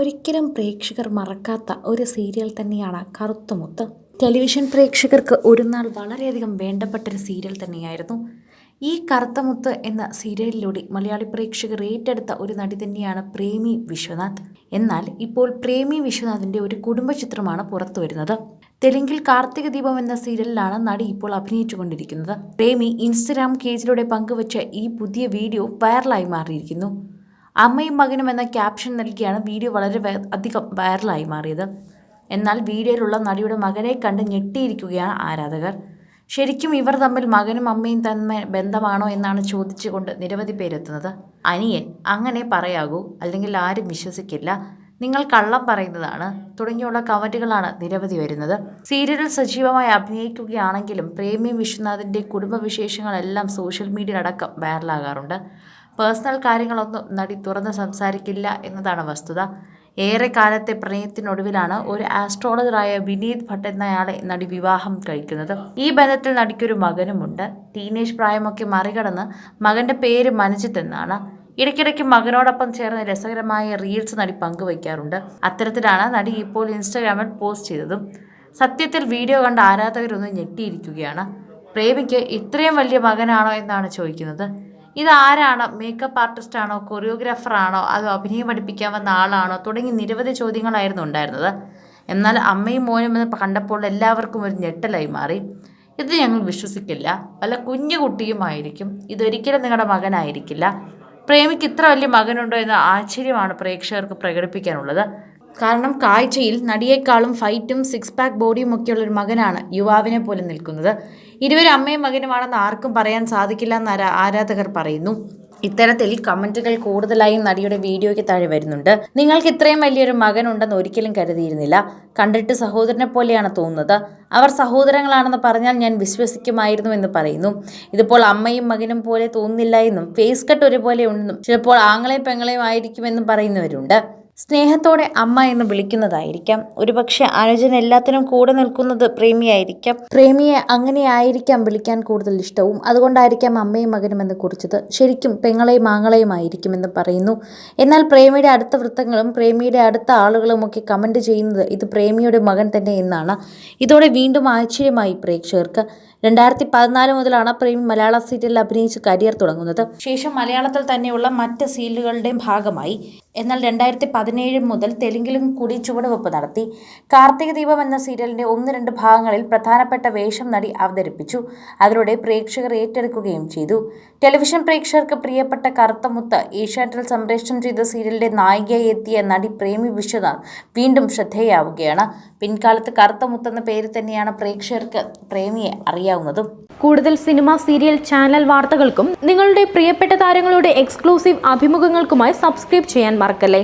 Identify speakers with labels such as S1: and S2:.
S1: ഒരിക്കലും പ്രേക്ഷകർ മറക്കാത്ത ഒരു സീരിയൽ തന്നെയാണ് കറുത്തമുത്ത്. ടെലിവിഷൻ പ്രേക്ഷകർക്ക് ഒരു നാൾ വളരെയധികം വേണ്ടപ്പെട്ടൊരു സീരിയൽ തന്നെയായിരുന്നു. ഈ കറുത്തമുത്ത് എന്ന സീരിയലിലൂടെ മലയാളി പ്രേക്ഷകർ ഏറ്റെടുത്ത ഒരു നടി തന്നെയാണ് പ്രേമി വിശ്വനാഥ്. എന്നാൽ ഇപ്പോൾ പ്രേമി വിശ്വനാഥിന്റെ ഒരു കുടുംബ ചിത്രമാണ് പുറത്തു വരുന്നത്. തെലുങ്കിൽ കാർത്തിക ദീപം എന്ന സീരിയലിലാണ് നടി ഇപ്പോൾ അഭിനയിച്ചുകൊണ്ടിരിക്കുന്നത്. പ്രേമി ഇൻസ്റ്റഗ്രാം പേജിലൂടെ പങ്കുവച്ച ഈ പുതിയ വീഡിയോ വൈറലായി മാറിയിരിക്കുന്നു. അമ്മയും മകനും എന്ന ക്യാപ്ഷൻ നൽകിയാണ് വീഡിയോ വളരെ അധികം വൈറലായി മാറിയത്. എന്നാൽ വീഡിയോയിലുള്ള നടിയുടെ മകനെ കണ്ട് ഞെട്ടിയിരിക്കുകയാണ് ആരാധകർ. ശരിക്കും ഇവർ തമ്മിൽ മകനും അമ്മയും തമ്മിൽ ബന്ധമാണോ എന്നാണ് ചോദിച്ചുകൊണ്ട് നിരവധി പേരെത്തുന്നത്. അനിയൻ അങ്ങനെ പറയാകൂ അല്ലെങ്കിൽ ആരും വിശ്വസിക്കില്ല. നിങ്ങൾ കള്ളം പറയുന്നതാണ്. തുടങ്ങിയുള്ള കമന്റുകളാണ് നിരവധി വരുന്നത്. സീരിയലിൽ സജീവമായി അഭിനയിക്കുകയാണെങ്കിലും പ്രേമി വിശ്വനാഥിന്റെ കുടുംബവിശേഷങ്ങളെല്ലാം സോഷ്യൽ മീഡിയ അടക്കം വൈറലാകാറുണ്ട്. പേഴ്സണൽ കാര്യങ്ങളൊന്നും നടി തുറന്ന് സംസാരിക്കില്ല എന്നതാണ് വസ്തുത. ഏറെക്കാലത്തെ പ്രണയത്തിനൊടുവിലാണ് ഒരു ആസ്ട്രോളജറായ വിനീത് ഭട്ട് എന്നയാളെ നടി വിവാഹം കഴിക്കുന്നത്. ഈ ബന്ധത്തിൽ നടിക്കൊരു മകനുമുണ്ട്. ടീനേജ് പ്രായമൊക്കെ മറികടന്ന് മകന്റെ പേര് മനജിത്ത് എന്നാണ് ഇടയ്ക്കിടയ്ക്ക് മകനോടൊപ്പം ചേർന്ന് രസകരമായ റീൽസ് നടി പങ്കുവയ്ക്കാറുണ്ട്. അത്തരത്തിലാണ് നടി ഇപ്പോൾ ഇൻസ്റ്റാഗ്രാമിൽ പോസ്റ്റ് ചെയ്തതും. സത്യത്തിൽ വീഡിയോ കണ്ട ആരാധകരൊന്ന് ഞെട്ടിയിരിക്കുകയാണ്. പ്രേമിക്ക് ഇത്രയും വലിയ മകനാണോ എന്നാണ് ചോദിക്കുന്നത്. ഇതാരാണ് മേക്കപ്പ് ആർട്ടിസ്റ്റ് ആണോ കൊറിയോഗ്രാഫർ ആണോ അതോ അഭിനയം പഠിപ്പിക്കാൻ വന്ന ആളാണോ തുടങ്ങി നിരവധി ചോദ്യങ്ങളായിരുന്നു ഉണ്ടായിരുന്നത്. എന്നാൽ അമ്മയും മോനും എന്ന് കണ്ടപ്പോൾ എല്ലാവർക്കും ഒരു ഞെട്ടലായി മാറി. ഇത് ഞങ്ങൾ വിശ്വസിക്കില്ല. പല കുഞ്ഞു കുട്ടിയുമായിരിക്കും. ഇതൊരിക്കലും നിങ്ങളുടെ മകനായിരിക്കില്ല. പ്രേമിക്ക് ഇത്ര വലിയ മകനുണ്ടോ എന്ന ആശ്ചര്യമാണ് പ്രേക്ഷകർക്ക് പ്രകടിപ്പിക്കാനുള്ളത്. കാരണം കാഴ്ചയിൽ നടിയേക്കാളും ഫൈറ്റും സിക്സ് പാക്ക് ബോഡിയും ഒക്കെയുള്ള ഒരു മകനാണ് യുവാവിനെ പോലെ നിൽക്കുന്നത്. ഇരുവരും അമ്മയും മകനുമാണെന്ന് ആർക്കും പറയാൻ സാധിക്കില്ല എന്ന് ആരാധകർ പറയുന്നു. ഇത്തരത്തിൽ കമന്റുകൾ കൂടുതലായും നടിയുടെ വീഡിയോയ്ക്ക് താഴെ വരുന്നുണ്ട്. നിങ്ങൾക്ക് ഇത്രയും വലിയൊരു മകൻ ഉണ്ടെന്ന് ഒരിക്കലും കരുതിയിരുന്നില്ല. കണ്ടിട്ട് സഹോദരനെ പോലെയാണ് തോന്നുന്നത്. അവർ സഹോദരങ്ങളാണെന്ന് പറഞ്ഞാൽ ഞാൻ വിശ്വസിക്കുമായിരുന്നു എന്ന് പറയുന്നു. ഇതിപ്പോൾ അമ്മയും മകനും പോലെ തോന്നുന്നില്ല എന്നും ഫേസ് കട്ട് ഒരുപോലെ ഉണ്ടെന്നും ചിലപ്പോൾ ആങ്ങളെയും പെങ്ങളെയും ആയിരിക്കുമെന്നും പറയുന്നവരുണ്ട്. സ്നേഹത്തോടെ അമ്മ എന്ന് വിളിക്കുന്നതായിരിക്കാം. ഒരുപക്ഷെ അനുജൻ എല്ലാത്തിനും കൂടെ നിൽക്കുന്നത് പ്രേമിയായിരിക്കാം. പ്രേമിയെ അങ്ങനെയായിരിക്കാം വിളിക്കാൻ കൂടുതൽ ഇഷ്ടവും. അതുകൊണ്ടായിരിക്കാം അമ്മയും മകനും എന്ന് കുറിച്ചത് ശരിക്കും പെങ്ങളെയും മാങ്ങളെയും ആയിരിക്കുമെന്ന് പറയുന്നു. എന്നാൽ പ്രേമിയുടെ അടുത്ത വൃത്തങ്ങളും പ്രേമിയുടെ അടുത്ത ആളുകളും ഒക്കെ കമന്റ് ചെയ്യുന്നത് ഇത് പ്രേമിയുടെ മകൻ തന്നെ എന്നാണ്. ഇതോടെ വീണ്ടും ആശ്ചര്യമായി പ്രേക്ഷകർക്ക്. രണ്ടായിരത്തി പതിനാല് മുതലാണ് പ്രേമി മലയാള സീരിയലിൽ അഭിനയിച്ച് കരിയർ തുടങ്ങുന്നത്. ശേഷം മലയാളത്തിൽ തന്നെയുള്ള മറ്റ് സീരിയലുകളുടെയും ഭാഗമായി. എന്നാൽ രണ്ടായിരത്തി പതിനേഴ് മുതൽ തെലുങ്കിലും കൂടി ചുവടുവെപ്പ് നടത്തി. കാർത്തിക ദീപം എന്ന സീരിയലിന്റെ ഒന്ന് രണ്ട് ഭാഗങ്ങളിൽ പ്രധാനപ്പെട്ട വേഷം നടി അവതരിപ്പിച്ചു. അതിലൂടെ പ്രേക്ഷകർ ഏറ്റെടുക്കുകയും ചെയ്തു. ടെലിവിഷൻ പ്രേക്ഷകർക്ക് പ്രിയപ്പെട്ട കറുത്തമുത്ത് ഏഷ്യാനെറ്റിൽ സംപ്രേഷണം ചെയ്ത സീരിയലിന്റെ നായികയായി എത്തിയ നടി പ്രേമി വിശ്വനാഥ് വീണ്ടും ശ്രദ്ധേയാവുകയാണ്. പിൻകാലത്ത് കറുത്ത മുത്ത് എന്ന പേര് തന്നെയാണ് പ്രേക്ഷകർക്ക് പ്രേമിയെ അറിയാവുന്നതും.
S2: കൂടുതൽ സിനിമ സീരിയൽ ചാനൽ വാർത്തകൾക്കും നിങ്ങളുടെ പ്രിയപ്പെട്ട താരങ്ങളുടെ എക്സ്ക്ലൂസീവ് അഭിമുഖങ്ങൾക്കുമായി സബ്സ്ക്രൈബ് ചെയ്യാൻ മറക്കല്ലേ?